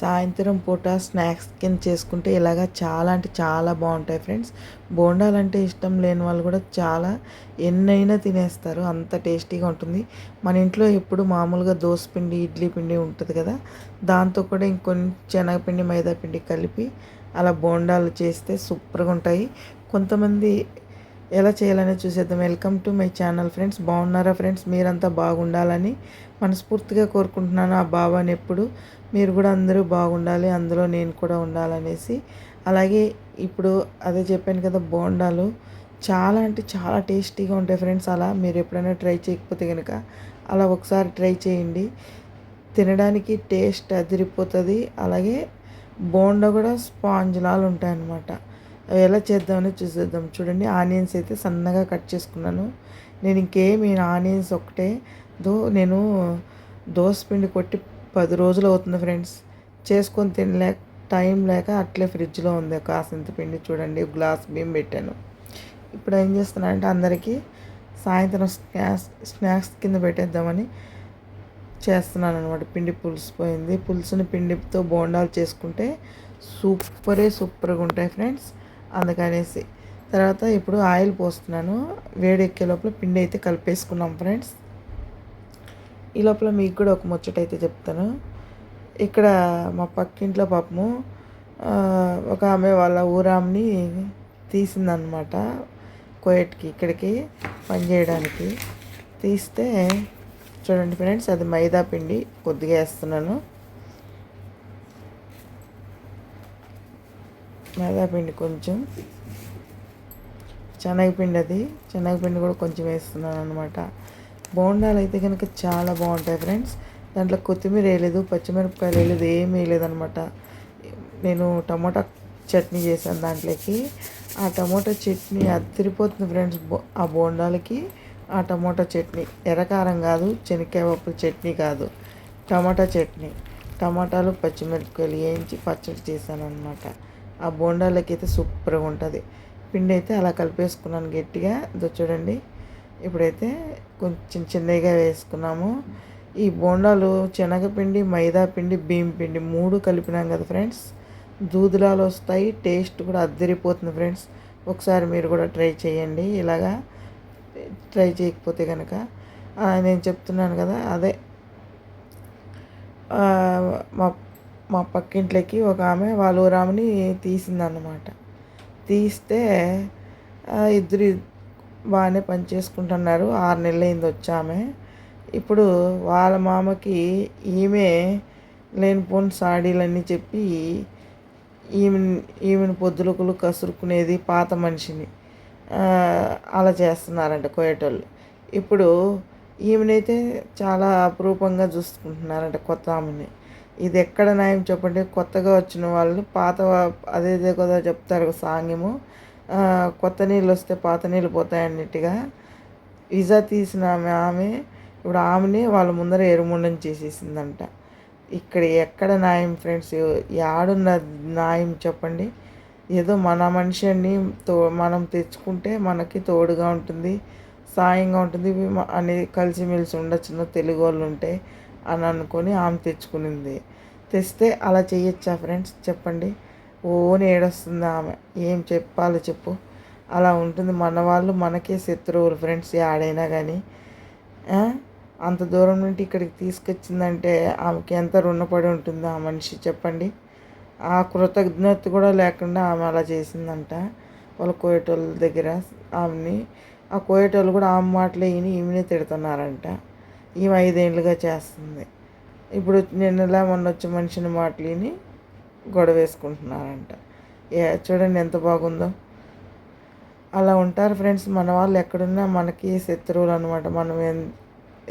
సాయంత్రం పూట స్నాక్స్ కింద చేసుకుంటే ఇలాగ చాలా అంటే చాలా బాగుంటాయి ఫ్రెండ్స్. బోండాలంటే ఇష్టం లేని వాళ్ళు కూడా చాలా ఎన్నైనా తినేస్తారు. అంత టేస్టీగా ఉంటుంది. మన ఇంట్లో ఎప్పుడు మామూలుగా దోశ పిండి ఇడ్లీ పిండి ఉంటుంది కదా. దాంతో కూడా ఇంకొన్ని శనగపిండి మైదా పిండి కలిపి అలా బోండాలు చేస్తే సూపర్గా ఉంటాయి. కొంతమంది ఎలా చేయాలని చూసేద్దాం. Welcome to my channel friends బాగున్నారా ఫ్రెండ్స్ మీరంతా బాగుండాలని మనస్ఫూర్తిగా కోరుకుంటున్నాను ఆ బాబాని ఎప్పుడు. మీరు కూడా అందరూ బాగుండాలి అందులో నేను కూడా ఉండాలనేసి. అలాగే ఇప్పుడు అదే చెప్పాను కదా బోండాలు చాలా అంటే చాలా టేస్టీగా ఉంటాయి ఫ్రెండ్స్ అలా మీరు ఎప్పుడైనా ట్రై చేయకపోతే కనుక అలా ఒకసారి ట్రై చేయండి. తినడానికి టేస్ట్ అదిరిపోతుంది. అలాగే బోండా కూడా స్పాంజ్ ఉంటాయి అన్నమాట ఎలా చేద్దామని చూసేద్దాం. చూడండి ఆనియన్స్ అయితే సన్నగా కట్ చేసుకున్నాను. నేను ఇంకేమి ఆనియన్స్ ఒకటే దో నేను దోశ పిండి కొట్టి పది రోజులు అవుతుంది ఫ్రెండ్స్. చేసుకొని తినలేక టైం లేక అట్లే ఫ్రిడ్జ్లో ఉంది కాసింత పిండి. చూడండి గ్లాస్ బియ్యం పెట్టాను. ఇప్పుడు ఏం చేస్తున్నానంటే అందరికీ సాయంత్రం స్నాక్స్ స్నాక్స్ కింద పెట్టేద్దామని చేస్తున్నాను అనమాట పిండి పులుసు పోయింది పులుసుని పిండితో బోండాలు చేసుకుంటే సూపరే సూపర్గా ఉంటాయి ఫ్రెండ్స్. అందుకనేసి. తర్వాత ఇప్పుడు ఆయిల్ పోస్తున్నాను. వేడెక్కే లోపల పిండి అయితే కలిపేసుకున్నాం ఫ్రెండ్స్. ఈ లోపల మీకు కూడా ఒక ముచ్చట అయితే చెప్తాను. ఇక్కడ మా పక్కింట్లో పాపము ఒక ఆమె వాళ్ళ ఊరామ్ని తీసిందనమాట కోయట్కి ఇక్కడికి పనిచేయడానికి తీస్తే చూడండి ఫ్రెండ్స్ అది మైదా పిండి కొద్దిగా వేస్తున్నాను. మైదాపిండి కొంచెం. శనగపిండి అది శనగపిండి కూడా కొంచెం వేస్తున్నాను అనమాట బోండాలు అయితే కనుక చాలా బాగుంటాయి ఫ్రెండ్స్. దాంట్లో కొత్తిమీర వేయలేదు పచ్చిమిరపకాయలు వేయలేదు ఏమీ వేయలేదనమాట నేను టమాటా చట్నీ చేశాను దాంట్లోకి. ఆ టమాటా చట్నీ అదిరిపోతుంది ఫ్రెండ్స్ ఆ బోండాలకి. ఆ టమాటా చట్నీ ఎర్రకారం కాదు శనక్కాయ పప్పు చట్నీ కాదు. టమాటా చట్నీ. టమాటాలు పచ్చిమిరపకాయలు వేయించి పచ్చడి చేశాను అనమాట ఆ బోండాలకి అయితే సూపర్గా ఉంటుంది. పిండి అయితే అలా కలిపేసుకున్నాను గట్టిగా. ఇదో చూడండి. ఇప్పుడైతే కొంచెం చిన్నగా వేసుకున్నాము. ఈ బోండాలు శనగపిండి మైదా పిండి బియ్యం పిండి మూడు కలిపినాం కదా ఫ్రెండ్స్. దూదులాలు వస్తాయి టేస్ట్ కూడా అద్దరిపోతుంది ఫ్రెండ్స్. ఒకసారి మీరు కూడా ట్రై చేయండి. ఇలాగా ట్రై చేయకపోతే కనుక నేను చెప్తున్నాను కదా అదే. మా మా పక్కింట్లోకి ఒక ఆమె వాళ్ళ ఊరామెని తీసిందన్నమాట. తీస్తే ఇద్దరు బాగానే పని చేసుకుంటున్నారు. ఆరు నెలలు అయింది వచ్చామె ఇప్పుడు వాళ్ళ మామకి ఈమె లేనిపోని సాడీలన్నీ చెప్పి ఈమె ఈమెను పొద్దులకులు కసురుకునేది పాత మనిషిని. అలా చేస్తున్నారంట కోయటోళ్ళు ఇప్పుడు ఈమెనైతే చాలా అపురూపంగా చూసుకుంటున్నారంట కొత్త ఆమెని. ఇది ఎక్కడ న్యాయం చెప్పండి? కొత్తగా వచ్చిన వాళ్ళు పాత అదేదే కదా చెప్తారు సాంగ్యము కొత్త నీళ్ళు వస్తే పాత నీళ్ళు పోతాయి అన్నట్టుగా. విజా తీసిన ఆమె ఆమె ఇప్పుడు ఆమెని వాళ్ళ ముందర ఎరుముండం చేసేసిందంట. ఇక్కడ ఎక్కడ న్యాయం ఫ్రెండ్స్? యాడున్న న్యాయం చెప్పండి. ఏదో మన మనిషిని తో మనం తెచ్చుకుంటే మనకి తోడుగా ఉంటుంది సాయంగా ఉంటుంది అని కలిసిమెలిసి ఉండొచ్చు తెలుగు వాళ్ళు ఉంటే. అని అనుకొని ఆమె తెచ్చుకునింది. తెస్తే అలా చేయొచ్చా ఫ్రెండ్స్? చెప్పండి. ఓని ఏడొస్తుంది ఆమె. ఏం చెప్పాలో చెప్పు. అలా ఉంటుంది. మన వాళ్ళు మనకే శత్రువులు ఫ్రెండ్స్ ఆడైనా కానీ అంత దూరం నుండి ఇక్కడికి తీసుకొచ్చిందంటే ఆమెకి ఎంత రుణపడి ఉంటుంది ఆ మనిషి? చెప్పండి. ఆ కృతజ్ఞత కూడా లేకుండా ఆమె అలా చేసిందంట. వాళ్ళ కోయటోళ్ళ దగ్గర ఆమెని. ఆ కోయటోళ్ళు కూడా ఆమె మాటలు విని ఈమెనే తిడుతున్నారంట. ఈమె ఐదేళ్ళుగా చేస్తుంది. ఇప్పుడు నిన్నలా మొన్న వచ్చి మనిషిని మాటలిని గొడవ వేసుకుంటున్నారంట. ఏ చూడండి ఎంత బాగుందో. అలా ఉంటారు ఫ్రెండ్స్ మన వాళ్ళు ఎక్కడున్నా మనకి శత్రువులు అనమాట మనం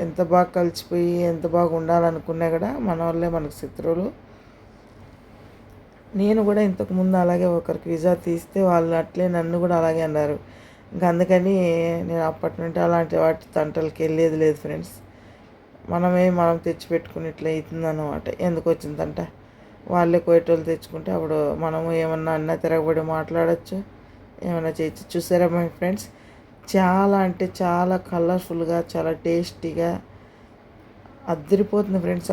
ఎంత బాగా కలిసిపోయి ఎంత బాగా ఉండాలనుకున్నా కూడా మన వాళ్ళే మనకు శత్రువులు. నేను కూడా ఇంతకుముందు అలాగే ఒకరికి విజా తీస్తే వాళ్ళు అట్లే నన్ను కూడా అలాగే అన్నారు. ఇంకా అందుకని నేను అప్పటి నుండి అలాంటి వాటి తంటలకి వెళ్ళేది లేదు ఫ్రెండ్స్. మనమే మనం తెచ్చిపెట్టుకుని ఇట్లా అవుతుందన్నమాట. ఎందుకు వచ్చిందంట వాళ్ళే కోయటోళ్ళు తెచ్చుకుంటే అప్పుడు మనము ఏమన్నా అన్న తిరగబడి మాట్లాడచ్చు ఏమైనా చేయొచ్చు. చూసారా మై ఫ్రెండ్స్? చాలా అంటే చాలా కలర్ఫుల్గా చాలా టేస్టీగా అద్దరిపోతుంది ఫ్రెండ్స్.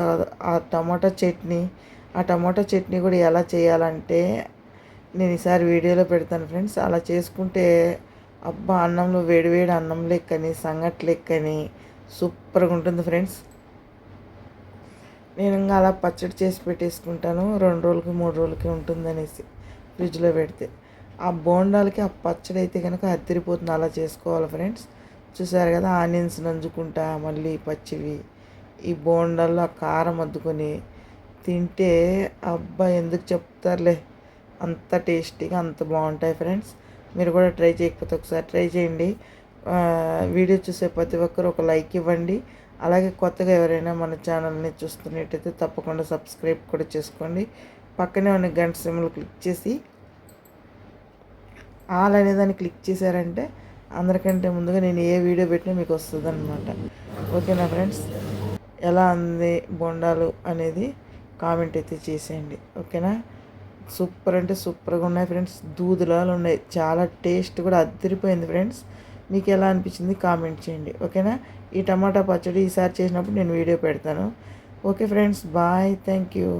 ఆ టమాటా చట్నీ ఆ టమాటా చట్నీ కూడా ఎలా చేయాలంటే నేను ఈసారి వీడియోలో పెడతాను ఫ్రెండ్స్. అలా చేసుకుంటే అబ్బా అన్నంలో వేడివేడి అన్నం లెక్కని సంగటి లెక్కని సూపర్గా ఉంటుంది ఫ్రెండ్స్. నేను ఇంకా అలా పచ్చడి చేసి పెట్టేసుకుంటాను. రెండు రోజులకి మూడు రోజులకి ఉంటుంది అనేసి ఫ్రిడ్జ్లో పెడితే. ఆ బోండాలకి ఆ పచ్చడి అయితే కనుక అద్దరిపోతుంది. అలా చేసుకోవాలి ఫ్రెండ్స్. చూసారు కదా ఆనియన్స్ నంజుకుంటా మళ్ళీ పచ్చివి. ఈ బోండాల్లో ఆ కారం అద్దుకొని తింటే అబ్బా ఎందుకు చెప్తారులే. అంత టేస్టీగా అంత బాగుంటాయి ఫ్రెండ్స్. మీరు కూడా ట్రై చేయకపోతే ఒకసారి ట్రై చేయండి. వీడియో చూసే ప్రతి ఒక్కరు ఒక లైక్ ఇవ్వండి. అలాగే కొత్తగా ఎవరైనా మన ఛానల్ని చూస్తున్నట్టయితే తప్పకుండా సబ్స్క్రైబ్ కూడా చేసుకోండి. పక్కనే ఉన్న గంట సిమ్లు క్లిక్ చేసి ఆల్ అనేదాన్ని క్లిక్ చేశారంటే అందరికంటే ముందుగా నేను ఏ వీడియో పెట్టినా మీకు వస్తుంది అనమాట ఓకేనా ఫ్రెండ్స్ ఎలా ఉంది బొండాలు అనేది కామెంట్ అయితే చేసేయండి. ఓకేనా? సూపర్ అంటే సూపర్గా ఉన్నాయి ఫ్రెండ్స్. దూదులాలు ఉన్నాయి. చాలా టేస్ట్ కూడా అద్దరిపోయింది ఫ్రెండ్స్. మీకు ఎలా అనిపించింది కామెంట్ చేయండి ఓకేనా? ఈ టమాటా పచ్చడి ఈసారి చేసినప్పుడు నేను వీడియో పెడతాను. Okay friends bye. Thank you.